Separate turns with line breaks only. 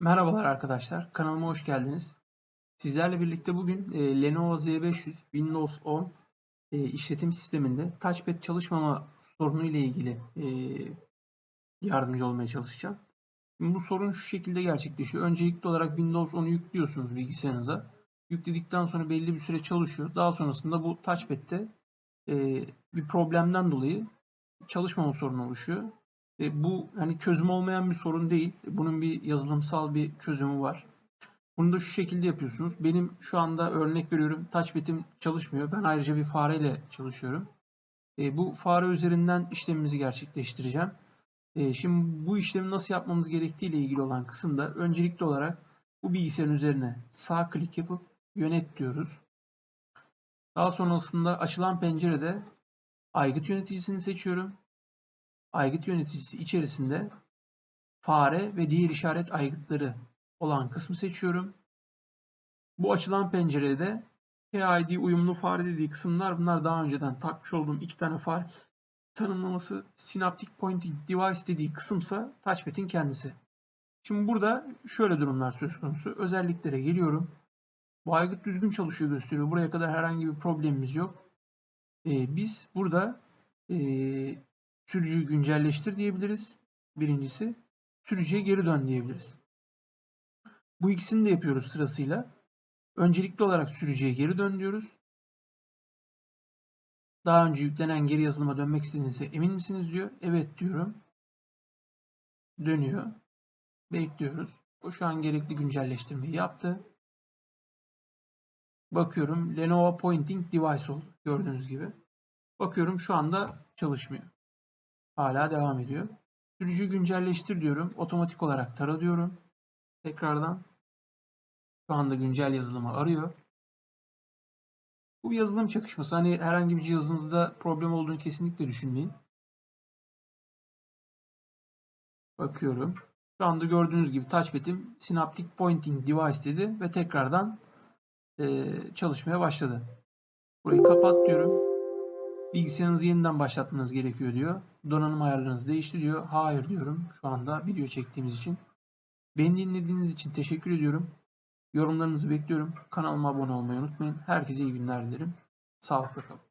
Merhabalar arkadaşlar, kanalıma hoş geldiniz. Sizlerle birlikte bugün e, Lenovo Z500 Windows 10 e, işletim sisteminde touchpad çalışmama sorunu ile ilgili e, yardımcı olmaya çalışacağım. Şimdi bu sorun şu şekilde gerçekleşiyor. Öncelikli olarak Windows 10'u yüklüyorsunuz bilgisayarınıza. Yükledikten sonra belli bir süre çalışıyor. Daha sonrasında bu touchpad'de e, bir problemden dolayı çalışmama sorunu oluşuyor. E, bu hani çözüm olmayan bir sorun değil. Bunun bir yazılımsal bir çözümü var. Bunu da şu şekilde yapıyorsunuz. Benim şu anda örnek veriyorum touchpad'im çalışmıyor. Ben ayrıca bir fareyle çalışıyorum. E, bu fare üzerinden işlemimizi gerçekleştireceğim. E, şimdi bu işlemi nasıl yapmamız gerektiği ile ilgili olan kısımda öncelikli olarak bu bilgisayarın üzerine sağ klik yapıp yönet diyoruz. Daha sonrasında açılan pencerede aygıt yöneticisini seçiyorum aygıt yöneticisi içerisinde fare ve diğer işaret aygıtları olan kısmı seçiyorum. Bu açılan pencerede PID uyumlu fare dediği kısımlar bunlar daha önceden takmış olduğum iki tane fare tanımlaması Synaptic Pointing Device dediği kısımsa touchpad'in kendisi. Şimdi burada şöyle durumlar söz konusu. Özelliklere geliyorum. Bu aygıt düzgün çalışıyor gösteriyor. Buraya kadar herhangi bir problemimiz yok. Ee, biz burada e, Sürücüyü güncelleştir diyebiliriz. Birincisi. Sürücüye geri dön diyebiliriz. Bu ikisini de yapıyoruz sırasıyla. Öncelikli olarak sürücüye geri dön diyoruz. Daha önce yüklenen geri yazılıma dönmek istediğinizde emin misiniz diyor. Evet diyorum. Dönüyor. Bekliyoruz. O şu an gerekli güncelleştirmeyi yaptı. Bakıyorum Lenovo Pointing Device oldu. Gördüğünüz gibi. Bakıyorum şu anda çalışmıyor. Hala devam ediyor. Sürücü güncelleştir diyorum. Otomatik olarak tara diyorum. Tekrardan. Şu anda güncel yazılımı arıyor. Bu bir yazılım çakışması. Hani herhangi bir cihazınızda problem olduğunu kesinlikle düşünmeyin. Bakıyorum. Şu anda gördüğünüz gibi touchpad'im Synaptic Pointing Device dedi ve tekrardan e, çalışmaya başladı. Burayı kapat diyorum. Bilgisayarınızı yeniden başlatmanız gerekiyor diyor. Donanım ayarlarınız değişti diyor. Hayır diyorum şu anda video çektiğimiz için. Beni dinlediğiniz için teşekkür ediyorum. Yorumlarınızı bekliyorum. Kanalıma abone olmayı unutmayın. Herkese iyi günler dilerim. Sağlıkla kalın.